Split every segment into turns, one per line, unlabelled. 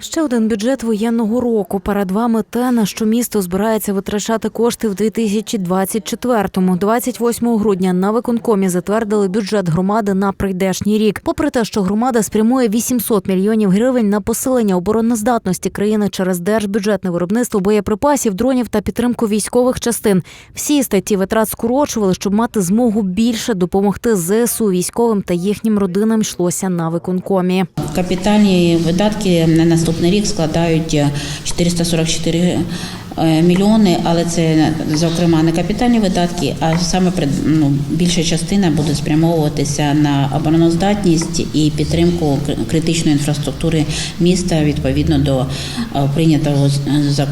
Ще один бюджет воєнного року. Перед вами те, на що місто збирається витрачати кошти в 2024-му. 28 грудня на виконкомі затвердили бюджет громади на прийдешній рік. Попри те, що громада спрямує 800 мільйонів гривень на посилення обороноздатності країни через держбюджетне виробництво боєприпасів, дронів та підтримку військових частин. Всі статті витрат скорочували, щоб мати змогу більше допомогти ЗСУ військовим та їхнім родинам йшлося на виконкомі.
Капітальні видатки на наступний рік складають е, 444 е, мільйони, але це зокрема не капітальні видатки, а саме ну, більша частина буде спрямовуватися на обороноздатність і підтримку критичної інфраструктури міста відповідно до е, прийнятого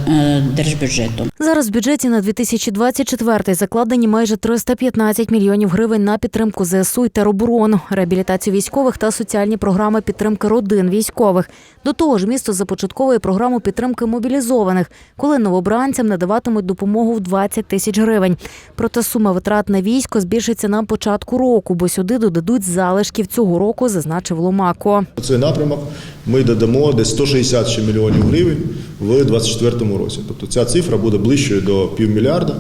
е, держбюджету.
Зараз в бюджеті на 2024 закладені майже 315 мільйонів гривень на підтримку ЗСУ і тероборону, реабілітацію військових та соціальні програми підтримки родин військових. До того ж, місто започатковує програму підтримки мобілізованих, коли новобранцям надаватимуть допомогу в 20 тисяч гривень. Проте сума витрат на військо збільшиться на початку року, бо сюди додадуть залишків цього року, зазначив Ломако.
Цей напрямок ми додамо десь 160 ще мільйонів гривень в 2024 році. Тобто ця цифра буде ближчою до півмільярда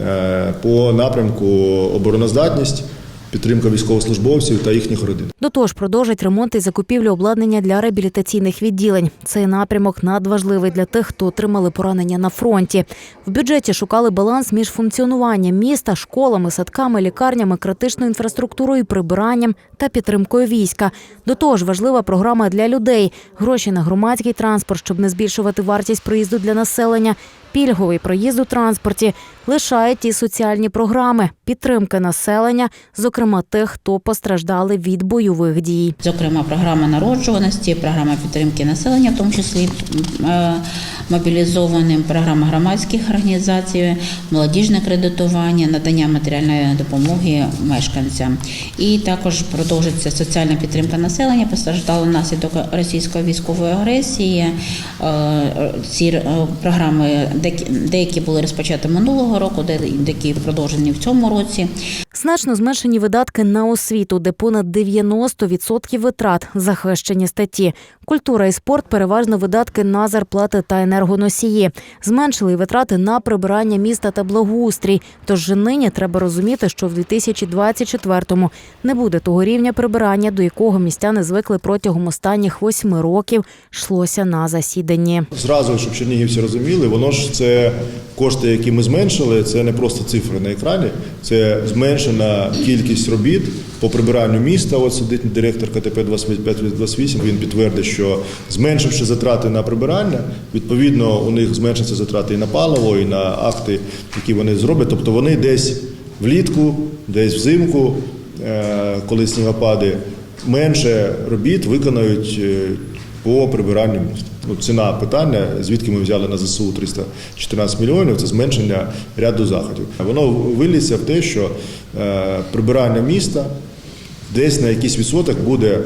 е, по напрямку обороноздатність, підтримка військовослужбовців та їхніх родин.
До того ж, продовжать ремонт і закупівлю обладнання для реабілітаційних відділень. Цей напрямок надважливий для тих, хто отримали поранення на фронті. В бюджеті шукали баланс між функціонуванням міста, школами, садками, лікарнями, критичною інфраструктурою, прибиранням та підтримкою війська. До того ж, важлива програма для людей: гроші на громадський транспорт, щоб не збільшувати вартість проїзду для населення. Пільговий проїзд у транспорті лишають ті соціальні програми підтримки населення, зокрема тих, хто постраждали від бойових дій.
Зокрема, програма народжуваності, програма підтримки населення, в тому числі е, мобілізованим, програма громадських організацій, молодіжне кредитування, надання матеріальної допомоги мешканцям. І також продовжиться соціальна підтримка населення, постраждало внаслідок російської військової агресії. Е, Ці е, програми деякі- деякі були розпочаті минулого року, де- деякі продовжені в цьому році.
Значно зменшені видатки на освіту, де понад 90% витрат захищені статті. Культура і спорт переважно видатки на зарплати та енергоносії. Зменшили й витрати на прибирання міста та благоустрій. Тож нині треба розуміти, що в 2024-му не буде того рівня прибирання, до якого містяни звикли протягом останніх восьми років. Йшлося на засіданні.
Зразу, щоб чернігівці розуміли, воно ж це кошти, які ми зменшили, це не просто цифри на екрані, це зменшена кількість робіт по прибиранню міста. От сидить директор КТП 2528, Він підтвердить, що зменшивши затрати на прибирання, відповідно у них зменшаться затрати і на паливо, і на акти, які вони зроблять. Тобто вони десь влітку, десь взимку, е, коли снігопади, менше робіт виконають е, по прибиранню міста. Ну, ціна питання, звідки ми взяли на ЗСУ 314 мільйонів, це зменшення ряду заходів. Воно виліться в те, що е, прибирання міста десь на якийсь відсоток буде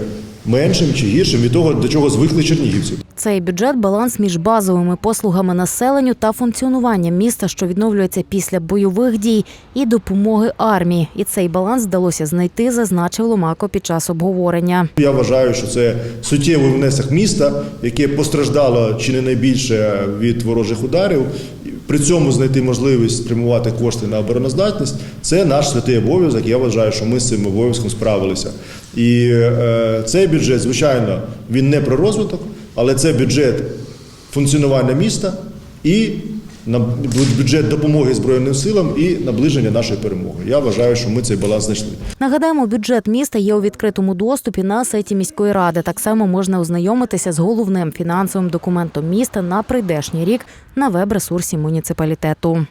меншим чи гіршим від того, до чого звикли чернігівці.
Цей бюджет баланс між базовими послугами населенню та функціонуванням міста, що відновлюється після бойових дій, і допомоги армії. І цей баланс вдалося знайти, зазначив Ломако під час обговорення.
Я вважаю, що це суттєвий внесок міста, яке постраждало чи не найбільше від ворожих ударів. При цьому знайти можливість спрямувати кошти на обороноздатність це наш святий обов'язок. Я вважаю, що ми з цим обов'язком справилися. І е, цей бюджет, звичайно, він не про розвиток, але це бюджет функціонування міста і на бюджет допомоги Збройним силам і наближення нашої перемоги. Я вважаю, що ми цей баланс знайшли.
Нагадаємо, бюджет міста є у відкритому доступі на сайті міської ради. Так само можна ознайомитися з головним фінансовим документом міста на прийдешній рік на веб-ресурсі муніципалітету.